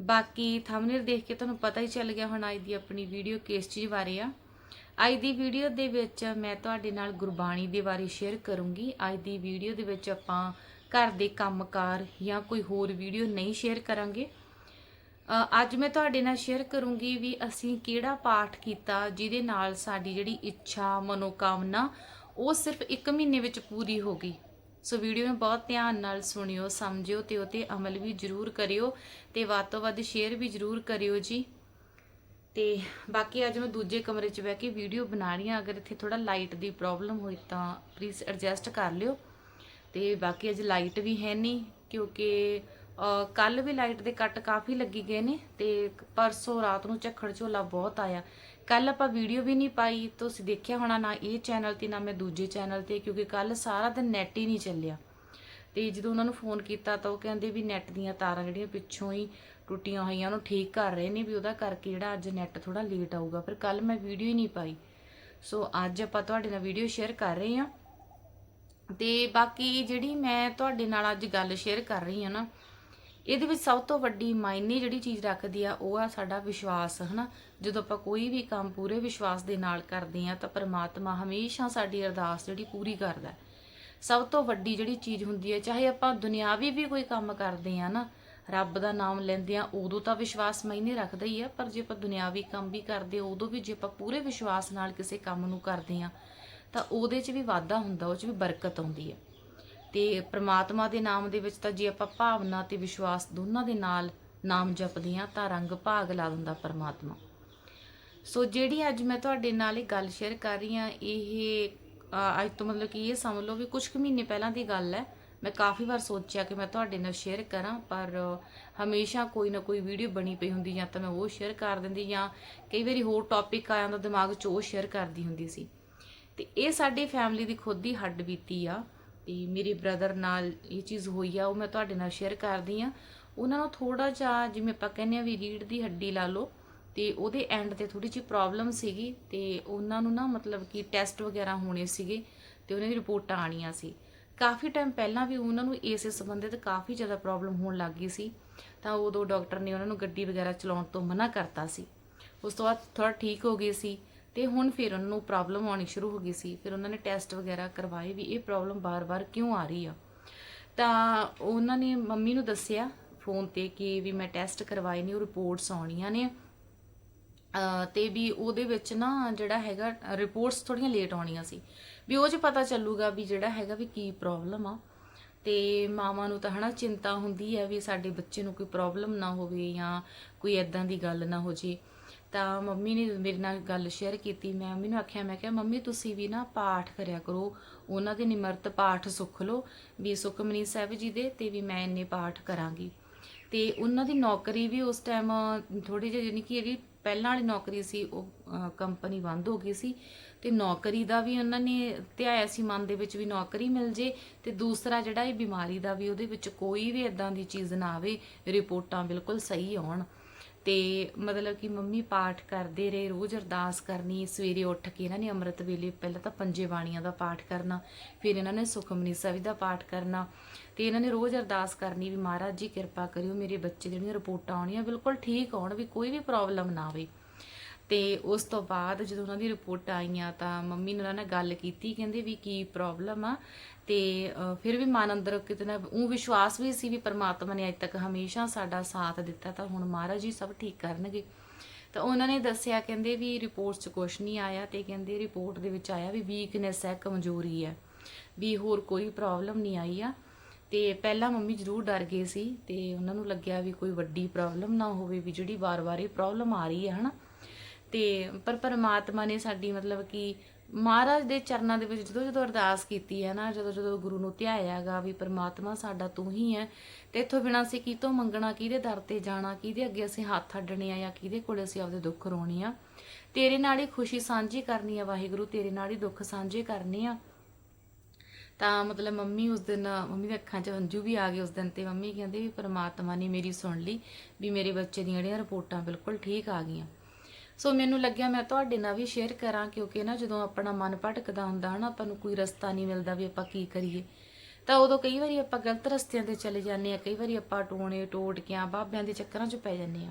ਬਾਕੀ ਥੰਬਨੇਲ ਦੇਖ ਕੇ ਤੁਹਾਨੂੰ ਪਤਾ ਹੀ ਚੱਲ ਗਿਆ ਹੁਣ ਅੱਜ ਦੀ ਆਪਣੀ ਵੀਡੀਓ ਕਿਸ ਚੀਜ਼ ਬਾਰੇ ਆ। ਅੱਜ ਦੀ ਵੀਡੀਓ ਦੇ ਵਿੱਚ ਮੈਂ ਤੁਹਾਡੇ ਨਾਲ ਗੁਰਬਾਣੀ ਦੇ ਬਾਰੇ ਸ਼ੇਅਰ ਕਰੂੰਗੀ। ਅੱਜ ਦੀ ਵੀਡੀਓ ਦੇ ਵਿੱਚ ਆਪਾਂ ਘਰ ਦੇ ਕੰਮਕਾਰ ਜਾਂ ਕੋਈ ਹੋਰ ਵੀਡੀਓ ਨਹੀਂ ਸ਼ੇਅਰ ਕਰਾਂਗੇ। ਅੱਜ ਮੈਂ ਤੁਹਾਡੇ ਨਾਲ ਸ਼ੇਅਰ ਕਰੂੰਗੀ ਵੀ ਅਸੀਂ ਕਿਹੜਾ ਪਾਠ ਕੀਤਾ ਜਿਹਦੇ ਨਾਲ ਸਾਡੀ ਜਿਹੜੀ ਇੱਛਾ, ਮਨੋਕਾਮਨਾ, ਉਹ ਸਿਰਫ 1 ਮਹੀਨੇ ਵਿੱਚ ਪੂਰੀ ਹੋ ਗਈ। ਸੋ ਵੀਡੀਓ ਨੂੰ ਬਹੁਤ ਧਿਆਨ ਨਾਲ ਸੁਣਿਓ, ਸਮਝਿਓ ਤੇ ਉਤੇ ਅਮਲ ਵੀ ਜ਼ਰੂਰ ਕਰਿਓ ਤੇ ਵੱਧ ਤੋਂ ਵੱਧ ਸ਼ੇਅਰ ਵੀ ਜ਼ਰੂਰ ਕਰਿਓ ਜੀ। ਤੇ ਬਾਕੀ ਅੱਜ ਮੈਂ ਦੂਜੇ ਕਮਰੇ 'ਚ ਬਹਿ ਕੇ ਵੀਡੀਓ ਬਣਾ ਰਹੀ ਹਾਂ। ਅਗਰ ਇੱਥੇ ਥੋੜਾ ਲਾਈਟ ਦੀ ਪ੍ਰੋਬਲਮ ਹੋਈ ਤਾਂ ਪਲੀਜ਼ ਐਡਜਸਟ ਕਰ ਲਿਓ। ਤੇ ਬਾਕੀ ਅੱਜ ਲਾਈਟ ਵੀ ਹੈ ਨਹੀਂ ਕਿਉਂਕਿ ਕੱਲ ਵੀ ਲਾਈਟ ਦੇ ਕੱਟ ਕਾਫੀ ਲੱਗੀ ਗਏ ਨੇ ਤੇ ਪਰਸੋਂ ਰਾਤ ਨੂੰ ਝੱਖੜ ਝੋਲਾ ਬਹੁਤ ਆਇਆ। ਕੱਲ ਆਪਾਂ ਵੀਡੀਓ ਵੀ ਨਹੀਂ ਪਾਈ, ਤੁਸੀਂ ਦੇਖਿਆ ਹੋਣਾ ਨਾ ਇਹ ਚੈਨਲ ਤੇ, ਨਾ ਮੈਂ ਦੂਜੇ ਚੈਨਲ ਤੇ, ਕਿਉਂਕਿ ਕੱਲ ਸਾਰਾ ਦਿਨ ਨੈਟ ਹੀ ਨਹੀਂ ਚੱਲਿਆ। ਤੇ ਜਦੋਂ ਉਹਨਾਂ ਨੂੰ ਫੋਨ ਕੀਤਾ ਤਾਂ ਉਹ ਕਹਿੰਦੇ ਵੀ ਨੈਟ ਦੀਆਂ ਤਾਰਾਂ ਜਿਹੜੀਆਂ ਪਿੱਛੋਂ ਹੀ ਟੁੱਟੀਆਂ ਹੋਈਆਂ, ਉਹਨੂੰ ਠੀਕ ਕਰ ਰਹੇ ਨੇ ਵੀ ਉਹਦਾ ਕਰਕੇ ਜਿਹੜਾ ਅੱਜ ਨੈਟ ਥੋੜਾ ਲੇਟ ਆਊਗਾ, ਪਰ ਕੱਲ ਮੈਂ ਵੀਡੀਓ ਹੀ ਨਹੀਂ ਪਾਈ। ਸੋ ਅੱਜ ਆਪਾਂ ਤੁਹਾਡੇ ਨਾਲ ਵੀਡੀਓ ਸ਼ੇਅਰ ਕਰ ਰਹੇ ਹਾਂ। ਤੇ ਬਾਕੀ ਜਿਹੜੀ ਮੈਂ ਤੁਹਾਡੇ ਨਾਲ ਅੱਜ ਗੱਲ ਸ਼ੇਅਰ ਕਰ ਰਹੀ ਹਾਂ ਨਾ ਇਹਦੇ ਵਿੱਚ ਸਭ ਤੋਂ ਵੱਡੀ ਮਾਇਨੇ ਜਿਹੜੀ ਚੀਜ਼ ਰੱਖਦੀ ਆ, ਉਹ ਆ ਸਾਡਾ ਵਿਸ਼ਵਾਸ, ਹਨਾ? ਜਦੋਂ ਆਪਾਂ ਕੋਈ ਵੀ ਕੰਮ ਪੂਰੇ ਵਿਸ਼ਵਾਸ ਦੇ ਨਾਲ ਕਰਦੇ ਆ, ਤਾਂ ਪਰਮਾਤਮਾ ਹਮੇਸ਼ਾ ਸਾਡੀ ਅਰਦਾਸ ਜਿਹੜੀ ਪੂਰੀ ਕਰਦਾ ਸਭ ਤੋਂ ਵੱਡੀ ਜਿਹੜੀ ਚੀਜ਼ ਹੁੰਦੀ ਹੈ, ਚਾਹੇ ਆਪਾਂ ਦੁਨਿਆਵੀ ਵੀ ਕੋਈ ਕੰਮ ਕਰਦੇ ਆ, ਨਾ, ਰੱਬ ਦਾ ਨਾਮ ਲੈਂਦੇ ਆ, ਉਦੋਂ ਤਾਂ ਵਿਸ਼ਵਾਸ ਮਾਇਨੇ ਰੱਖਦਾ ਹੀ ਆ, ਪਰ ਜੇ ਆਪਾਂ ਦੁਨਿਆਵੀ ਕੰਮ ਵੀ ਕਰਦੇ ਆ ਉਦੋਂ ਵੀ ਜੇ ਆਪਾਂ ਪੂਰੇ ਵਿਸ਼ਵਾਸ ਨਾਲ ਕਿਸੇ ਕੰਮ ਨੂੰ ਕਰਦੇ ਆ, ਤਾਂ ਉਹਦੇ 'ਚ ਵੀ ਵਾਧਾ ਹੁੰਦਾ, ਉਹ 'ਚ ਵੀ ਬਰਕਤ ਆਉਂਦੀ ਹੈ। ਤੇ ਪ੍ਰਮਾਤਮਾ ਦੇ ਨਾਮ ਦੇ ਵਿੱਚ ਤਾਂ ਜੇ ਆਪਾਂ ਭਾਵਨਾ ਤੇ ਵਿਸ਼ਵਾਸ ਦੋਨਾਂ ਦੇ ਨਾਲ ਨਾਮ ਜਪਦੇ ਆ ਤਾਂ ਰੰਗ ਭਾਗ ਲਾ ਦਿੰਦਾ ਪ੍ਰਮਾਤਮਾ। ਸੋ ਜਿਹੜੀ ਅੱਜ ਮੈਂ ਤੁਹਾਡੇ ਨਾਲ ਇਹ ਗੱਲ ਸ਼ੇਅਰ ਕਰ ਰਹੀ ਆ ਇਹ ਅੱਜ ਤੋਂ ਮਤਲਬ ਕਿ ਇਹ ਸਮਝ ਲਓ ਵੀ ਕੁਝ ਕੁ ਮਹੀਨੇ ਪਹਿਲਾਂ ਦੀ ਗੱਲ ਹੈ। ਮੈਂ ਕਾਫੀ ਵਾਰ ਸੋਚਿਆ ਕਿ ਮੈਂ ਤੁਹਾਡੇ ਨਾਲ ਸ਼ੇਅਰ ਕਰਾਂ, ਪਰ ਹਮੇਸ਼ਾ ਕੋਈ ਨਾ ਕੋਈ ਵੀਡੀਓ ਬਣੀ ਪਈ ਹੁੰਦੀ ਜਾਂ ਤਾਂ ਮੈਂ ਉਹ ਸ਼ੇਅਰ ਕਰ ਦਿੰਦੀ ਜਾਂ ਕਈ ਵਾਰੀ ਹੋਰ ਟੌਪਿਕ ਆ ਜਾਂਦਾ, ਦਿਮਾਗ 'ਚ ਉਹ ਸ਼ੇਅਰ ਕਰਦੀ ਹੁੰਦੀ ਸੀ। ਤੇ ਇਹ ਸਾਡੀ ਫੈਮਿਲੀ ਦੀ ਖੁਦ ਦੀ ਹੱਡ ਬੀਤੀ ਆ। ਤੇ ਮੇਰੇ ਬ੍ਰਦਰ ਨਾਲ ਇਹ ਚੀਜ਼ ਹੋਈ ਆ, ਉਹ ਮੈਂ ਤੁਹਾਡੇ ਨਾਲ ਸ਼ੇਅਰ ਕਰਦੀ ਆ। ਉਹਨਾਂ ਨੂੰ ਥੋੜਾ ਜਿਹਾ ਜਿਵੇਂ ਆਪਾਂ ਕਹਿੰਦੇ ਆ ਵੀ ਰੀੜ ਦੀ ਹੱਡੀ ਲਾ ਲਓ, ਤੇ ਉਹਦੇ ਐਂਡ ਤੇ ਥੋੜੀ ਜਿਹੀ ਪ੍ਰੋਬਲਮ ਸੀਗੀ ਤੇ ਉਹਨਾਂ ਨੂੰ ਨਾ ਮਤਲਬ ਕਿ ਟੈਸਟ ਵਗੈਰਾ ਹੋਣੇ ਸੀਗੇ ਤੇ ਉਹਨਾਂ ਦੀ ਰਿਪੋਰਟਾਂ ਆਣੀਆਂ ਸੀ। ਕਾਫੀ ਟਾਈਮ ਪਹਿਲਾਂ ਵੀ ਉਹਨਾਂ ਨੂੰ ਇਸੇ ਸੰਬੰਧਿਤ ਕਾਫੀ ਜ਼ਿਆਦਾ ਪ੍ਰੋਬਲਮ ਹੋਣ ਲੱਗ ਗਈ ਸੀ, ਤਾਂ ਉਦੋਂ ਡਾਕਟਰ ਨੇ ਉਹਨਾਂ ਨੂੰ ਗੱਡੀ ਵਗੈਰਾ ਚਲਾਉਣ ਤੋਂ ਮਨਾ ਕਰਤਾ ਸੀ। ਉਸ ਤੋਂ ਬਾਅਦ ਥੋੜਾ ਠੀਕ ਹੋ ਗਏ ਸੀ ਤੇ ਹੁਣ ਫਿਰ ਉਹਨਾਂ ਨੂੰ ਪ੍ਰੋਬਲਮ ਆਉਣੀ ਸ਼ੁਰੂ ਹੋ ਗਈ ਸੀ, ਫਿਰ ਉਹਨਾਂ ਨੇ ਟੈਸਟ ਵਗੈਰਾ ਕਰਵਾਏ ਵੀ ਇਹ ਪ੍ਰੋਬਲਮ ਬਾਰ-ਬਾਰ ਕਿਉਂ ਆ ਰਹੀ ਆ। ਤਾਂ ਉਹਨਾਂ ਨੇ ਮੰਮੀ ਨੂੰ ਦੱਸਿਆ ਫੋਨ ਤੇ ਕਿ ਵੀ ਮੈਂ ਟੈਸਟ ਕਰਵਾਏ ਨੇ, ਉਹ ਰਿਪੋਰਟਸ ਆਉਣੀਆਂ ਨੇ। ਅਹ ਤੇ ਵੀ ਉਹਦੇ ਵਿੱਚ ਨਾ ਜਿਹੜਾ ਹੈਗਾ ਰਿਪੋਰਟਸ ਥੋੜੀਆਂ ਲੇਟ ਆਉਣੀਆਂ ਸੀ। ਵੀ ਉਹ 'ਚ ਪਤਾ ਚੱਲੂਗਾ ਵੀ ਜਿਹੜਾ ਹੈਗਾ ਵੀ ਕੀ ਪ੍ਰੋਬਲਮ ਆ। ਤੇ ਮਾਵਾਂ ਨੂੰ ਤਾਂ ਹਨਾ ਚਿੰਤਾ ਹੁੰਦੀ ਹੈ ਵੀ ਸਾਡੇ ਬੱਚੇ ਨੂੰ ਕੋਈ ਪ੍ਰੋਬਲਮ ਨਾ ਹੋਵੇ ਜਾਂ ਕੋਈ ਐਦਾਂ ਦੀ ਗੱਲ ਨਾ ਹੋ ਜੇ। ਤਾਂ ਮੰਮੀ ਨੇ ਮੇਰੇ ਨਾਲ ਗੱਲ ਸ਼ੇਅਰ ਕੀਤੀ। ਮੈਂ ਮੰਮੀ ਨੂੰ ਆਖਿਆ, ਮੈਂ ਕਿਹਾ, ਮੰਮੀ, ਤੁਸੀਂ ਵੀ ਨਾ ਪਾਠ ਕਰਿਆ ਕਰੋ। ਉਹਨਾਂ ਦੇ ਨਿਮਰਤ ਪਾਠ ਸੁਖ ਲਓ। ਵੀ ਸੁਖਮਨੀ ਸਾਹਿਬ ਜੀ ਦੇ ਤੇ ਵੀ ਮੈਂ ਇੰਨੇ ਪਾਠ ਕਰਾਂਗੀ। ਤੇ ਉਹਨਾਂ ਦੀ ਨੌਕਰੀ ਵੀ ਉਸ ਟਾਈਮ ਥੋੜੀ ਜਿਹੀ ਯਾਨੀ ਕਿ ਜਿਹੜੀ ਪਹਿਲਾਂ ਵਾਲੀ ਨੌਕਰੀ ਸੀ, ਉਹ ਕੰਪਨੀ ਬੰਦ ਹੋ ਗਈ ਸੀ। ਤੇ ਨੌਕਰੀ ਦਾ ਵੀ ਉਹਨਾਂ ਨੇ ਧਿਆਇਆ ਸੀ, ਮਨ ਦੇ ਵਿੱਚ ਵੀ ਨੌਕਰੀ ਮਿਲ ਜੇ। ਤੇ ਦੂਸਰਾ ਜਿਹੜਾ ਇਹ ਬਿਮਾਰੀ ਦਾ ਵੀ, ਉਹਦੇ ਵਿੱਚ ਕੋਈ ਵੀ ਇਦਾਂ ਦੀ ਚੀਜ਼ ਨਾ ਆਵੇ, ਰਿਪੋਰਟਾਂ ਬਿਲਕੁਲ ਸਹੀ ਆਉਣ। ਤੇ ਮਤਲਬ ਕਿ ਮੰਮੀ ਪਾਠ ਕਰਦੇ ਰਹੇ, ਰੋਜ਼ ਅਰਦਾਸ ਕਰਨੀ, ਸਵੇਰੇ ਉੱਠ ਕੇ ਇਹਨਾਂ ਨੇ ਅੰਮ੍ਰਿਤ ਵੇਲੇ ਪਹਿਲਾਂ ਤਾਂ ਪੰਜੇ ਬਾਣੀਆਂ ਦਾ ਪਾਠ ਕਰਨਾ, ਫਿਰ ਇਹਨਾਂ ਨੇ ਸੁਖਮਨੀ ਸਾਹਿਬ ਦਾ ਪਾਠ ਕਰਨਾ, ਤੇ ਇਹਨਾਂ ਨੇ ਰੋਜ਼ ਅਰਦਾਸ ਕਰਨੀ ਵੀ ਮਹਾਰਾਜ ਜੀ ਕਿਰਪਾ ਕਰਿਓ ਮੇਰੇ ਬੱਚੇ ਦੀਆਂ ਜਿਹੜੀਆਂ ਰਿਪੋਰਟਾਂ ਆਉਣੀਆਂ ਬਿਲਕੁਲ ਠੀਕ ਆਉਣ ਵੀ ਕੋਈ ਵੀ ਪ੍ਰੋਬਲਮ ਨਾ ਆਵੇ। ਤੇ ਉਸ ਤੋਂ ਬਾਅਦ ਜਦੋਂ ਉਹਨਾਂ ਦੀ ਰਿਪੋਰਟ ਆਈਆਂ ਤਾਂ ਮੰਮੀ ਨੇ ਉਹਨਾਂ ਨਾਲ ਗੱਲ ਕੀਤੀ, ਕਹਿੰਦੇ ਵੀ ਕੀ ਪ੍ਰੋਬਲਮ ਆ ਤੇ ਫਿਰ ਵੀ ਮਨ ਅੰਦਰ ਕਿਤੇ ਨਾ ਉਹ ਵਿਸ਼ਵਾਸ ਵੀ ਸੀ ਵੀ ਪਰਮਾਤਮਾ ਨੇ ਅੱਜ ਤੱਕ ਹਮੇਸ਼ਾ ਸਾਡਾ ਸਾਥ ਦਿੱਤਾ ਤਾਂ ਹੁਣ ਮਹਾਰਾਜ ਜੀ ਸਭ ਠੀਕ ਕਰਨਗੇ। ਤਾਂ ਉਹਨਾਂ ਨੇ ਦੱਸਿਆ, ਕਹਿੰਦੇ ਵੀ ਰਿਪੋਰਟਸ 'ਚ ਕੁਝ ਨਹੀਂ ਆਇਆ ਤੇ ਕਹਿੰਦੇ ਰਿਪੋਰਟ ਦੇ ਵਿੱਚ ਆਇਆ ਵੀ ਵੀਕਨੈਸ ਹੈ, ਕਮਜ਼ੋਰੀ ਹੈ, ਵੀ ਹੋਰ ਕੋਈ ਪ੍ਰੋਬਲਮ ਨਹੀਂ ਆਈ ਆ। ਤੇ ਪਹਿਲਾਂ ਮੰਮੀ ਜ਼ਰੂਰ ਡਰ ਗਏ ਸੀ ਤੇ ਉਹਨਾਂ ਨੂੰ ਲੱਗਿਆ ਵੀ ਕੋਈ ਵੱਡੀ ਪ੍ਰੋਬਲਮ ਨਾ ਹੋਵੇ, ਵੀ ਜਿਹੜੀ ਵਾਰ-ਵਾਰ ਇਹ ਪ੍ਰੋਬਲਮ ਆ ਰਹੀ ਹੈ, ਹਨਾ? ਤੇ ਪਰ ਪਰਮਾਤਮਾ ਨੇ ਸਾਡੀ ਮਤਲਬ ਕਿ ਮਹਾਰਾਜ ਦੇ ਚਰਨਾਂ ਦੇ ਵਿੱਚ ਜਦੋਂ ਜਦੋਂ ਅਰਦਾਸ ਕੀਤੀ ਹੈ ਨਾ, ਜਦੋਂ ਜਦੋਂ ਗੁਰੂ ਨੂੰ ਧਿਆਇਆਗਾ ਵੀ ਪਰਮਾਤਮਾ ਸਾਡਾ ਤੂੰ ਹੀ ਹੈ, ਤੇ ਇਥੋਂ ਬਿਨਾਂ ਅਸੀਂ ਕਿਤੋਂ ਮੰਗਣਾ, ਕਿਹਦੇ ਦਰ ਤੇ ਜਾਣਾ, ਕਿਹਦੇ ਅੱਗੇ ਅਸੀਂ ਹੱਥ ਅੱਡਣੇ ਆ ਜਾਂ ਕਿਹਦੇ ਕੋਲੇ ਅਸੀਂ ਆਪਦੇ ਦੁੱਖ ਰੋਣੇ ਆ। ਤੇਰੇ ਨਾਲ ਹੀ ਖੁਸ਼ੀ ਸਾਂਝੀ ਕਰਨੀ ਆ ਵਾਹਿਗੁਰੂ, ਤੇਰੇ ਨਾਲ ਹੀ ਦੁੱਖ ਸਾਂਝੇ ਕਰਨੇ ਆ। ਤਾਂ ਮਤਲਬ ਮੰਮੀ ਉਸ ਦਿਨ, ਮੰਮੀ ਦੇ ਅੱਖਾਂ 'ਚ ਹੰਝੂ ਵੀ ਆ ਗਏ ਉਸ ਦਿਨ ਤੇ ਮੰਮੀ ਕਹਿੰਦੇ ਵੀ ਪਰਮਾਤਮਾ ਨੇ ਮੇਰੀ ਸੁਣ ਲਈ, ਵੀ ਮੇਰੇ ਬੱਚੇ ਦੀਆਂ ਜਿਹੜੀਆਂ ਰਿਪੋਰਟਾਂ ਬਿਲਕੁਲ ਠੀਕ ਆ ਗਈਆਂ। ਸੋ ਮੈਨੂੰ ਲੱਗਿਆ ਮੈਂ ਤੁਹਾਡੇ ਨਾਲ ਵੀ ਸ਼ੇਅਰ ਕਰਾਂ ਕਿਉਂਕਿ ਨਾ ਜਦੋਂ ਆਪਣਾ ਮਨ ਭਟਕਦਾ ਹੁੰਦਾ ਹਨਾ ਆਪਾਂ ਨੂੰ ਕੋਈ ਰਸਤਾ ਨਹੀਂ ਮਿਲਦਾ ਵੀ ਆਪਾਂ ਕੀ ਕਰੀਏ। ਤਾਂ ਉਦੋਂ ਕਈ ਵਾਰੀ ਆਪਾਂ ਗਲਤ ਰਸਤਿਆਂ ਤੇ ਚਲੇ ਜਾਂਦੇ ਆ ਕਈ ਵਾਰੀ ਆਪਾਂ ਟੋਣੇ, ਟੋਟਕਿਆਂ, ਬਾਬਿਆਂ ਦੇ ਚੱਕਰਾਂ 'ਚ ਪੈ ਜਾਂਦੇ ਆ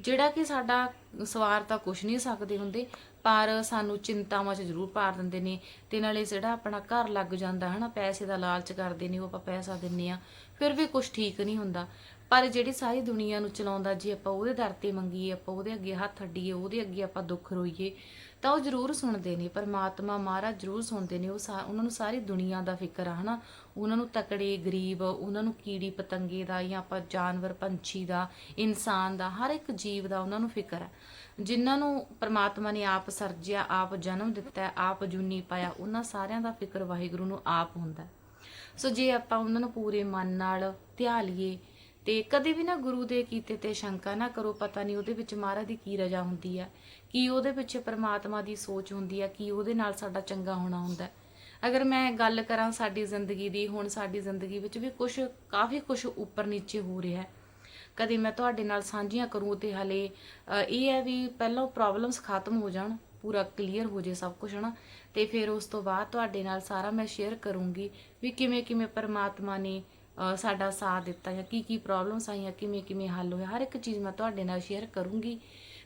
ਜਿਹੜਾ ਕਿ ਸਾਡਾ ਸਵਾਰ ਤਾਂ ਕੁਝ ਨਹੀਂ ਸਕਦੇ ਹੁੰਦੇ ਪਰ ਸਾਨੂੰ ਚਿੰਤਾਵਾਂ 'ਚ ਜ਼ਰੂਰ ਪਾਰ ਦਿੰਦੇ ਨੇ ਤੇ ਨਾਲੇ ਜਿਹੜਾ ਆਪਣਾ ਘਰ ਲੱਗ ਜਾਂਦਾ ਹਨਾ, ਪੈਸੇ ਦਾ ਲਾਲਚ ਕਰਦੇ ਨੇ, ਉਹ ਆਪਾਂ ਪੈਸਾ ਦਿੰਨੇ ਆ, ਫਿਰ ਵੀ ਕੁਝ ਠੀਕ ਨਹੀਂ ਹੁੰਦਾ। ਪਰ ਜਿਹੜੀ ਸਾਰੀ ਦੁਨੀਆ ਨੂੰ ਚਲਾਉਂਦਾ ਜੇ ਆਪਾਂ ਉਹਦੇ ਦਰ ਤੇ ਮੰਗੀਏ, ਆਪਾਂ ਉਹਦੇ ਅੱਗੇ ਹੱਥ ਅੱਡੀਏ, ਉਹਦੇ ਅੱਗੇ ਆਪਾਂ ਦੁੱਖ ਰੋਈਏ ਤਾਂ ਉਹ ਜ਼ਰੂਰ ਸੁਣਦੇ ਨੇ, ਪਰਮਾਤਮਾ ਮਹਾਰਾਜ ਜ਼ਰੂਰ ਸੁਣਦੇ ਨੇ, ਉਹ ਸਾ- ਉਹਨਾਂ ਨੂੰ ਸਾਰੀ ਦੁਨੀਆ ਦਾ ਫਿਕਰ ਆ, ਹਨਾ? ਉਹਨਾਂ ਨੂੰ ਤਕੜੇ, ਗਰੀਬ, ਉਹਨਾਂ ਨੂੰ ਕੀੜੀ ਪਤੰਗੇ ਦਾ ਜਾਂ ਆਪਾਂ ਜਾਨਵਰ, ਪੰਛੀ ਦਾ, ਇਨਸਾਨ ਦਾ, ਹਰ ਇੱਕ ਜੀਵ ਦਾ ਉਹਨਾਂ ਨੂੰ ਫਿਕਰ ਹੈ ਜਿਨ੍ਹਾਂ ਨੂੰ ਪਰਮਾਤਮਾ ਨੇ ਆਪ ਸਰਜਿਆ, ਆਪ ਜਨਮ ਦਿੱਤਾ, ਆਪ ਜੁਨੀ ਪਾਇਆ, ਉਹਨਾਂ ਸਾਰਿਆਂ ਦਾ ਫਿਕਰ ਵਾਹਿਗੁਰੂ ਨੂੰ ਆਪ ਹੁੰਦਾ। ਸੋ ਜੇ ਆਪਾਂ ਉਹਨਾਂ ਨੂੰ ਪੂਰੇ ਮਨ ਨਾਲ ਧਿਆ ਲਈਏ ਤੇ ਕਦੇ ਵੀ ਨਾ ਗੁਰੂ ਦੇ ਕੀਤੇ ਤੇ ਸ਼ੰਕਾ ਨਾ ਕਰੋ, ਪਤਾ ਨਹੀਂ ਉਹਦੇ ਵਿੱਚ ਮਹਾਰਾਜ ਦੀ ਕੀ ਰਜਾ ਹੁੰਦੀ ਹੈ ਕੀ ਉਹਦੇ ਪਿੱਛੇ ਪਰਮਾਤਮਾ ਦੀ ਸੋਚ ਹੁੰਦੀ ਹੈ ਕੀ ਉਹਦੇ ਨਾਲ ਸਾਡਾ ਚੰਗਾ ਹੋਣਾ ਹੁੰਦਾ। ਅਗਰ ਮੈਂ ਗੱਲ ਕਰਾਂ ਸਾਡੀ ਜ਼ਿੰਦਗੀ ਦੀ, ਹੁਣ ਸਾਡੀ ਜ਼ਿੰਦਗੀ ਵਿੱਚ ਵੀ ਕੁਝ ਕਾਫੀ ਕੁਝ ਉੱਪਰ ਨੀਚੇ ਹੋ ਰਿਹਾ ਹੈ। ਕਦੇ ਮੈਂ ਤੁਹਾਡੇ ਨਾਲ ਸਾਂਝੀਆਂ ਕਰੂੰ ਤੇ ਹਲੇ ਇਹ ਹੈ ਵੀ ਪਹਿਲਾਂ ਪ੍ਰੋਬਲਮਸ ਖਤਮ ਹੋ ਜਾਣ, ਪੂਰਾ ਕਲੀਅਰ ਹੋ ਜੇ ਸਭ ਕੁਝ ਹਨਾ? ਤੇ ਫਿਰ ਉਸ ਤੋਂ ਬਾਅਦ ਤੁਹਾਡੇ ਨਾਲ ਸਾਰਾ ਮੈਂ ਸ਼ੇਅਰ ਕਰੂੰਗੀ ਵੀ ਕਿਵੇਂ ਕਿਵੇਂ ਪਰਮਾਤਮਾ ਨੇ ਸਾਡਾ ਸਾਥ ਦਿੱਤਾ ਜਾਂ ਕੀ ਕੀ ਪ੍ਰੋਬਲਮਸ ਆਈਆਂ, ਕਿਵੇਂ ਕਿਵੇਂ ਹੱਲ ਹੋਇਆ, ਹਰ ਇੱਕ ਚੀਜ਼ ਮੈਂ ਤੁਹਾਡੇ ਨਾਲ ਸ਼ੇਅਰ ਕਰੂੰਗੀ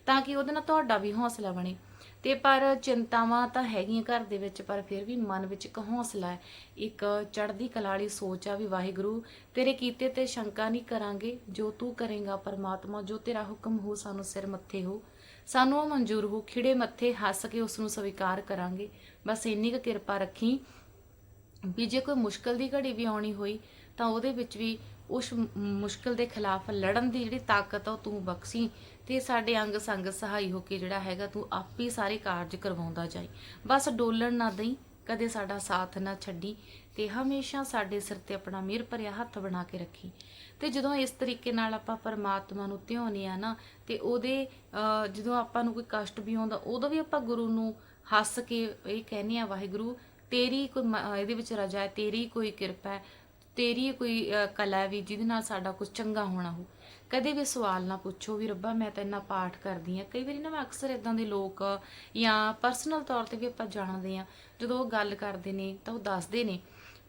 ਤਾਂ ਕਿ ਉਹਦੇ ਨਾਲ ਤੁਹਾਡਾ ਵੀ ਹੌਸਲਾ ਬਣੇ। ਤੇ ਪਰ ਚਿੰਤਾਵਾਂ ਤਾਂ ਹੈਗੀਆਂ ਘਰ ਦੇ ਵਿੱਚ, ਪਰ ਫਿਰ ਵੀ ਮਨ ਵਿੱਚ ਇੱਕ ਹੌਸਲਾ ਹੈ, ਇੱਕ ਚੜ੍ਹਦੀ ਕਲਾ ਵਾਲੀ ਸੋਚ ਆ ਵੀ ਵਾਹਿਗੁਰੂ, ਤੇਰੇ ਕੀਤੇ ਤੇ ਸ਼ੰਕਾ ਨਹੀਂ ਕਰਾਂਗੇ, ਜੋ ਤੂੰ ਕਰੇਗਾ ਪਰਮਾਤਮਾ, ਜੋ ਤੇਰਾ ਹੁਕਮ ਹੋ, ਸਾਨੂੰ ਸਿਰ ਮੱਥੇ ਹੋ, ਸਾਨੂੰ ਉਹ ਮਨਜ਼ੂਰ ਹੋ, ਖਿੜੇ ਮੱਥੇ ਹੱਸ ਕੇ ਉਸ ਨੂੰ ਸਵੀਕਾਰ ਕਰਾਂਗੇ। ਬਸ ਇੰਨੀ ਕੁ ਕਿਰਪਾ ਰੱਖੀ ਵੀ ਜੇ ਕੋਈ ਮੁਸ਼ਕਲ ਦੀ ਘੜੀ ਵੀ ਆਉਣੀ ਹੋਈ ਤਾਂ ਉਹਦੇ ਵਿੱਚ ਵੀ ਉਸ ਮ- ਮੁਸ਼ਕਲ ਦੇ ਖਿਲਾਫ ਲੜਨ ਦੀ ਜਿਹੜੀ ਤਾਕਤ ਆ ਉਹ ਤੂੰ ਬਖਸ਼ੀ ਤੇ ਸਾਡੇ ਅੰਗ ਸੰਗ ਸਹਾਈ ਹੋ ਕੇ ਜਿਹੜਾ ਹੈਗਾ ਤੂੰ ਆਪ ਹੀ ਸਾਰੇ ਕਾਰਜ ਕਰਵਾਉਂਦਾ ਜਾਈ। ਬਸ ਡੋਲਣ ਨਾ ਦੇਈ, ਕਦੇ ਸਾਡਾ ਸਾਥ ਨਾ ਛੱਡੀ ਤੇ ਹਮੇਸ਼ਾ ਸਾਡੇ ਸਿਰ ਤੇ ਆਪਣਾ ਮਿਹਰ ਭਰਿਆ ਹੱਥ ਬਣਾ ਕੇ ਰੱਖੀ। ਤੇ ਜਦੋਂ ਇਸ ਤਰੀਕੇ ਨਾਲ ਆਪਾਂ ਪਰਮਾਤਮਾ ਨੂੰ ਧਿਆਉਂਦੇ ਆ ਨਾ ਤੇ ਉਹਦੇ ਜਦੋਂ ਆਪਾਂ ਨੂੰ ਕੋਈ ਕਸ਼ਟ ਵੀ ਆਉਂਦਾ, ਉਦੋਂ ਵੀ ਆਪਾਂ ਗੁਰੂ ਨੂੰ ਹੱਸ ਕੇ ਇਹ ਕਹਿੰਦੇ ਆ ਵਾਹਿਗੁਰੂ, ਤੇਰੀ ਕੋਈ ਇਹਦੇ ਵਿੱਚ ਰਜਾ ਹੈ, ਤੇਰੀ ਕੋਈ ਕਿਰਪਾ ਹੈ। ਤੇਰੀ ਕੋਈ ਕਲਾ ਵੀ ਜਿਹਦੇ ਨਾਲ ਸਾਡਾ ਕੁਝ ਚੰਗਾ ਹੋਣਾ ਹੋ ਕਦੇ ਵੀ ਸਵਾਲ ਨਾ ਪੁੱਛੋ ਵੀ ਰੱਬਾ, ਮੈਂ ਤਾਂ ਇੰਨਾ ਪਾਠ ਕਰਦੀ ਆ ਕਈ ਵਾਰੀ ਨਾ ਮੈਂ ਅਕਸਰ ਇਦਾਂ ਦੇ ਲੋਕ ਜਾਂ ਪਰਸਨਲ ਤੌਰ ਤੇ ਵੀ ਆਪਾਂ ਜਾਣਦੇ ਆ ਜਦੋਂ ਉਹ ਗੱਲ ਕਰਦੇ ਨੇ ਤਾਂ ਉਹ ਦੱਸਦੇ ਨੇ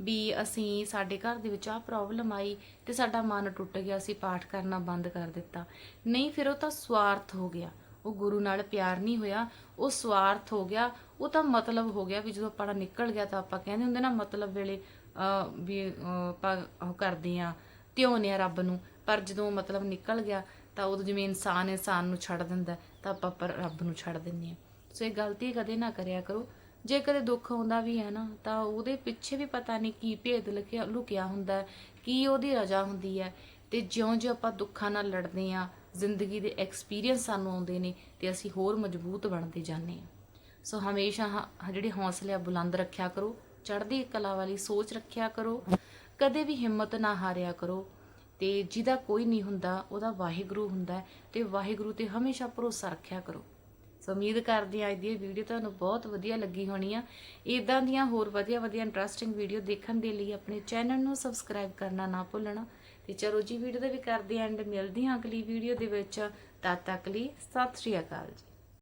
ਵੀ ਅਸੀਂ ਸਾਡੇ ਘਰ ਦੇ ਵਿੱਚ ਆਹ ਪ੍ਰੋਬਲਮ ਆਈ ਤੇ ਸਾਡਾ ਮਨ ਟੁੱਟ ਗਿਆ, ਅਸੀਂ ਪਾਠ ਕਰਨਾ ਬੰਦ ਕਰ ਦਿੱਤਾ। ਨਹੀਂ, ਫਿਰ ਉਹ ਤਾਂ ਸਵਾਰਥ ਹੋ ਗਿਆ। ਉਹ ਗੁਰੂ ਨਾਲ ਪਿਆਰ ਨਹੀਂ ਹੋਇਆ, ਉਹ ਸਵਾਰਥ ਹੋ ਗਿਆ। ਉਹ ਤਾਂ ਮਤਲਬ ਹੋ ਗਿਆ ਵੀ ਜਦੋਂ ਆਪਣਾ ਨਿਕਲ ਗਿਆ ਤਾਂ ਆਪਾਂ ਕਹਿੰਦੇ ਹੁੰਦੇ ਨਾ, ਮਤਲਬ ਵੇਲੇ ਵੀ ਆਪਾਂ ਉਹ ਕਰਦੇ ਆ ਧਿਆਉਂਦੇ ਆ ਰੱਬ ਨੂੰ। ਪਰ ਜਦੋਂ ਮਤਲਬ ਨਿਕਲ ਗਿਆ, ਤਾਂ ਉਦੋਂ ਜਿਵੇਂ ਇਨਸਾਨ ਇਨਸਾਨ ਨੂੰ ਛੱਡ ਦਿੰਦਾ ਤਾਂ ਆਪਾਂ ਪਰ ਰੱਬ ਨੂੰ ਛੱਡ ਦਿੰਦੇ ਆ ਸੋ ਇਹ ਗਲਤੀ ਕਦੇ ਨਾ ਕਰਿਆ ਕਰੋ। ਜੇ ਕਦੇ ਦੁੱਖ ਆਉਂਦਾ ਵੀ ਹੈ ਨਾ, ਤਾਂ ਉਹਦੇ ਪਿੱਛੇ ਵੀ ਪਤਾ ਨਹੀਂ ਕੀ ਭੇਦ ਲੁਕਿਆ ਲੁਕਿਆ ਹੁੰਦਾ ਕੀ ਉਹਦੀ ਰਜਾ ਹੁੰਦੀ ਹੈ। ਤੇ ਜਿਉਂ-ਜਿਉਂ ਆਪਾਂ ਦੁੱਖਾਂ ਨਾਲ ਲੜਦੇ ਆ ਜ਼ਿੰਦਗੀ ਦੇ ਐਕਸਪੀਰੀਅੰਸ ਸਾਨੂੰ ਆਉਂਦੇ ਨੇ, ਤੇ ਅਸੀਂ ਹੋਰ ਮਜ਼ਬੂਤ ਬਣਦੇ ਜਾਂਦੇ ਆ ਸੋ ਹਮੇਸ਼ਾ ਹ- ਜਿਹੜੇ ਹੌਸਲੇ ਆ, ਬੁਲੰਦ ਰੱਖਿਆ ਕਰੋ। ਚੜ੍ਹਦੀ ਕਲਾ ਵਾਲੀ ਸੋਚ ਰੱਖਿਆ ਕਰੋ, ਕਦੇ ਵੀ ਹਿੰਮਤ ਨਾ ਹਾਰਿਆ ਕਰੋ। ਤੇ ਜਿਹਦਾ ਕੋਈ ਨਹੀਂ ਹੁੰਦਾ, ਉਹਦਾ ਵਾਹਿਗੁਰੂ ਹੁੰਦਾ ਹੈ ਤੇ ਵਾਹਿਗੁਰੂ ਤੇ ਹਮੇਸ਼ਾ ਭਰੋਸਾ ਰੱਖਿਆ ਕਰੋ। ਸੋ ਉਮੀਦ ਕਰਦੇ ਹਾਂ ਅੱਜ ਦੀ ਇਹ ਵੀਡੀਓ ਤੁਹਾਨੂੰ ਬਹੁਤ ਵਧੀਆ ਲੱਗੀ ਹੋਣੀ ਆ। ਇਦਾਂ ਦੀਆਂ ਹੋਰ ਵਧੀਆ ਵਧੀਆ ਇੰਟਰਸਟਿੰਗ ਵੀਡੀਓ ਦੇਖਣ ਦੇ ਲਈ ਆਪਣੇ ਚੈਨਲ ਨੂੰ ਸਬਸਕ੍ਰਾਈਬ ਕਰਨਾ ਨਾ ਭੁੱਲਣਾ। ਤੇ ਚਲੋ ਜੀ ਵੀਡੀਓ ਦਾ ਵੀ ਕਰਦੇ ਐਂਡ ਮਿਲਦੀ ਹਾਂ ਅਗਲੀ ਵੀਡੀਓ ਦੇ ਵਿੱਚ। ਤਦ ਤੱਕ ਲਈ ਸਤਿ ਸ਼੍ਰੀ ਅਕਾਲ ਜੀ।